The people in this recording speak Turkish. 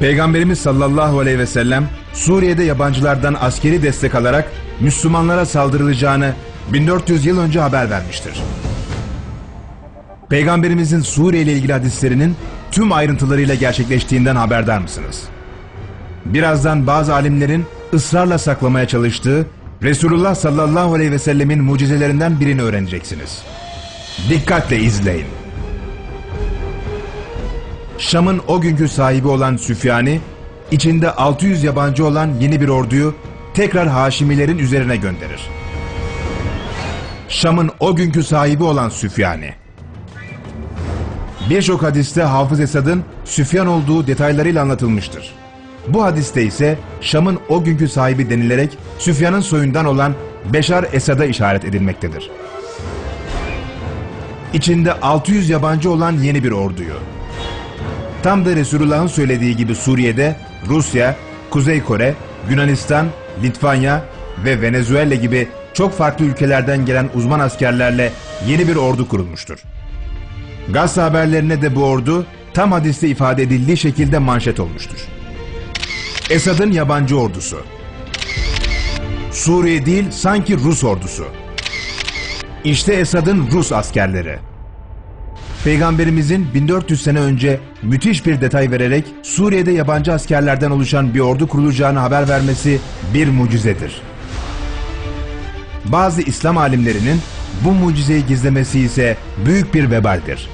Peygamberimiz sallallahu aleyhi ve sellem Suriye'de yabancılardan askeri destek alarak Müslümanlara saldırılacağını 1400 yıl önce haber vermiştir. Peygamberimizin Suriye ile ilgili hadislerinin tüm ayrıntılarıyla gerçekleştiğinden haberdar mısınız? Birazdan bazı alimlerin ısrarla saklamaya çalıştığı Resulullah sallallahu aleyhi ve sellemin mucizelerinden birini öğreneceksiniz. Dikkatle izleyin. Şam'ın o günkü sahibi olan Süfyani, içinde 600 yabancı olan yeni bir orduyu tekrar Haşimilerin üzerine gönderir. Şam'ın o günkü sahibi olan Süfyani. Birçok hadiste Hafız Esad'ın Süfyan olduğu detaylarıyla anlatılmıştır. Bu hadiste ise Şam'ın o günkü sahibi denilerek Süfyan'ın soyundan olan Beşar Esad'a işaret edilmektedir. İçinde 600 yabancı olan yeni bir orduyu, Tam da Resulullah'ın söylediği gibi Suriye'de Rusya, Kuzey Kore, Yunanistan, Litvanya ve Venezuela gibi çok farklı ülkelerden gelen uzman askerlerle yeni bir ordu kurulmuştur. Gazete haberlerine de bu ordu tam hadiste ifade edildiği şekilde manşet olmuştur. Esad'ın yabancı ordusu. Suriye değil sanki Rus ordusu. İşte Esad'ın Rus askerleri. Peygamberimizin 1400 sene önce müthiş bir detay vererek Suriye'de yabancı askerlerden oluşan bir ordu kurulacağını haber vermesi bir mucizedir. Bazı İslam alimlerinin bu mucizeyi gizlemesi ise büyük bir vebaldir.